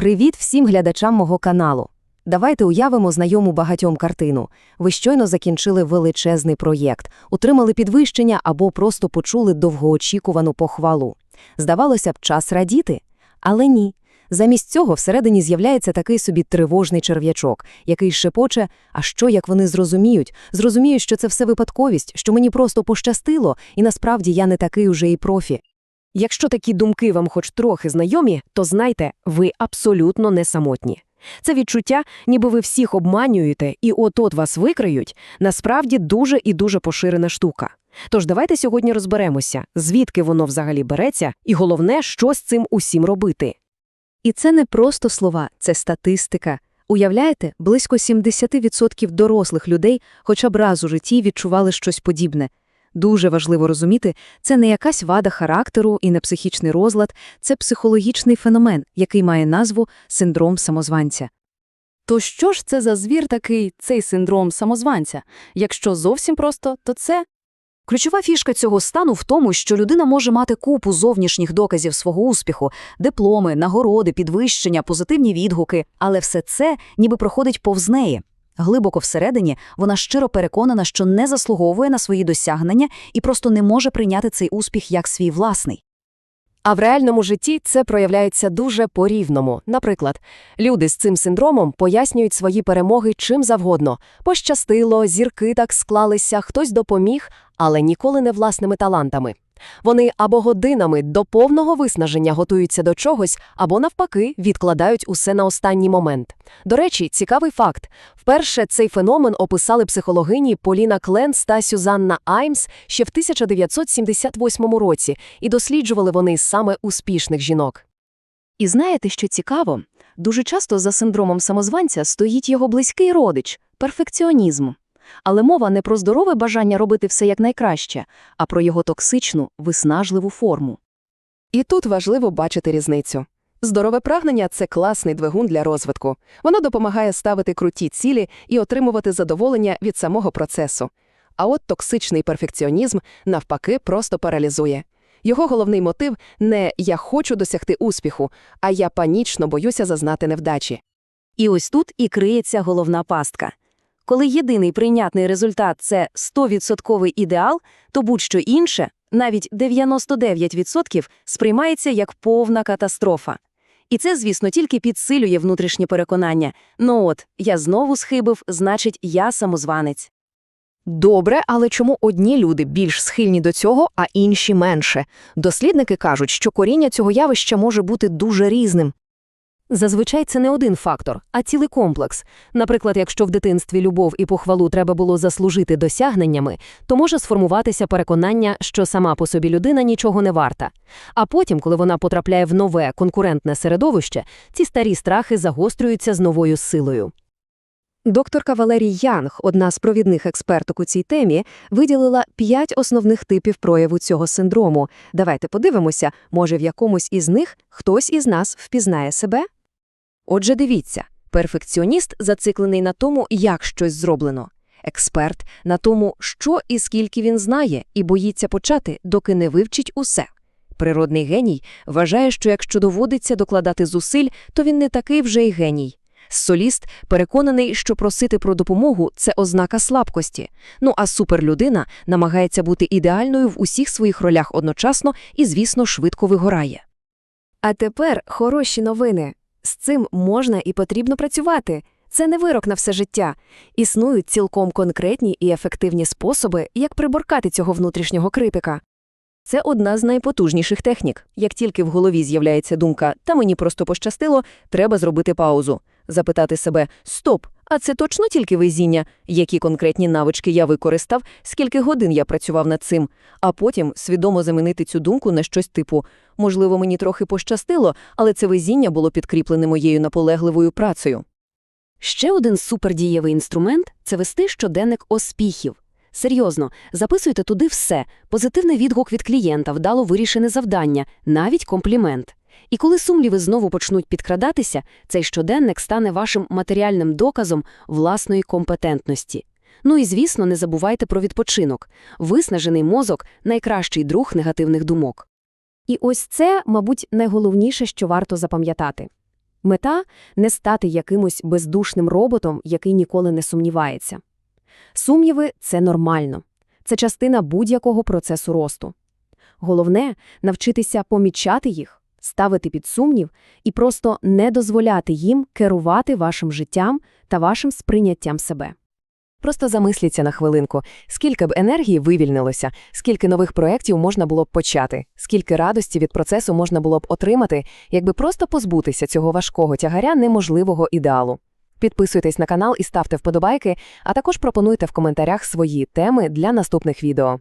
Привіт всім глядачам мого каналу. Давайте уявимо знайому багатьом картину. Ви щойно закінчили величезний проєкт, отримали підвищення або просто почули довгоочікувану похвалу. Здавалося б, час радіти, але ні. Замість цього всередині з'являється такий собі тривожний черв'ячок, який шепоче, а що, як вони зрозуміють? Зрозуміють, що це все випадковість, що мені просто пощастило, і насправді я не такий уже і профі. Якщо такі думки вам хоч трохи знайомі, то знайте, ви абсолютно не самотні. Це відчуття, ніби ви всіх обманюєте і от-от вас викриють, насправді дуже і дуже поширена штука. Тож давайте сьогодні розберемося, звідки воно взагалі береться, і головне, що з цим усім робити. І це не просто слова, це статистика. Уявляєте, близько 70% дорослих людей хоча б раз у житті відчували щось подібне. Дуже важливо розуміти, це не якась вада характеру і не психічний розлад, це психологічний феномен, який має назву синдром самозванця. То що ж це за звір такий, цей синдром самозванця? Якщо зовсім просто, то це Ключова фішка цього стану в тому, що людина може мати купу зовнішніх доказів свого успіху, дипломи, нагороди, підвищення, позитивні відгуки, але все це ніби проходить повз неї. Глибоко всередині вона щиро переконана, що не заслуговує на свої досягнення і просто не може прийняти цей успіх як свій власний. А в реальному житті це проявляється дуже по-рівному. Наприклад, люди з цим синдромом пояснюють свої перемоги чим завгодно. Пощастило, зірки так склалися, хтось допоміг, але ніколи не власними талантами. Вони або годинами до повного виснаження готуються до чогось, або навпаки відкладають усе на останній момент. До речі, цікавий факт. Вперше цей феномен описали психологині Поліна Кленс та Сюзанна Аймс ще в 1978 році, і досліджували вони саме успішних жінок. І знаєте, що цікаво? Дуже часто за синдромом самозванця стоїть його близький родич – перфекціонізм. Але мова не про здорове бажання робити все якнайкраще, а про його токсичну, виснажливу форму. І тут важливо бачити різницю. Здорове прагнення це класний двигун для розвитку. Воно допомагає ставити круті цілі і отримувати задоволення від самого процесу. А от токсичний перфекціонізм, навпаки, просто паралізує. Його головний мотив не я хочу досягти успіху, а я панічно боюся зазнати невдачі. І ось тут і криється головна пастка. Коли єдиний прийнятний результат – це 100% ідеал, то будь-що інше, навіть 99%, сприймається як повна катастрофа. І це, звісно, тільки підсилює внутрішнє переконання. Ну от, я знову схибив, значить, я самозванець. Добре, але чому одні люди більш схильні до цього, а інші менше? Дослідники кажуть, що коріння цього явища може бути дуже різним. Зазвичай це не один фактор, а цілий комплекс. Наприклад, якщо в дитинстві любов і похвалу треба було заслужити досягненнями, то може сформуватися переконання, що сама по собі людина нічого не варта. А потім, коли вона потрапляє в нове конкурентне середовище, ці старі страхи загострюються з новою силою. Докторка Валерій Янг, одна з провідних експерток у цій темі, виділила п'ять основних типів прояву цього синдрому. Давайте подивимося, може в якомусь із них хтось із нас впізнає себе? Отже, дивіться, перфекціоніст зациклений на тому, як щось зроблено. Експерт на тому, що і скільки він знає, і боїться почати, доки не вивчить усе. Природний геній вважає, що якщо доводиться докладати зусиль, то він не такий вже й геній. Соліст переконаний, що просити про допомогу це ознака слабкості. Ну а суперлюдина намагається бути ідеальною в усіх своїх ролях одночасно і, звісно, швидко вигорає. А тепер хороші новини. З цим можна і потрібно працювати. Це не вирок на все життя. Існують цілком конкретні і ефективні способи, як приборкати цього внутрішнього критика. Це одна з найпотужніших технік. Як тільки в голові з'являється думка «та мені просто пощастило», треба зробити паузу, запитати себе «стоп, а це точно тільки везіння? Які конкретні навички я використав, скільки годин я працював над цим?» А потім свідомо замінити цю думку на щось типу «можливо, мені трохи пощастило, але це везіння було підкріплене моєю наполегливою працею». Ще один супердієвий інструмент – це вести щоденник успіхів. Серйозно, записуйте туди все – позитивний відгук від клієнта, вдало вирішене завдання, навіть комплімент. І коли сумніви знову почнуть підкрадатися, цей щоденник стане вашим матеріальним доказом власної компетентності. Ну і, звісно, не забувайте про відпочинок. Виснажений мозок – найкращий друг негативних думок. І ось це, мабуть, найголовніше, що варто запам'ятати. Мета – не стати якимось бездушним роботом, який ніколи не сумнівається. Сумніви – це нормально. Це частина будь-якого процесу росту. Головне – навчитися помічати їх, ставити під сумнів і просто не дозволяти їм керувати вашим життям та вашим сприйняттям себе. Просто замисліться на хвилинку, скільки б енергії вивільнилося, скільки нових проєктів можна було б почати, скільки радості від процесу можна було б отримати, якби просто позбутися цього важкого тягаря неможливого ідеалу. Підписуйтесь на канал і ставте вподобайки, а також пропонуйте в коментарях свої теми для наступних відео.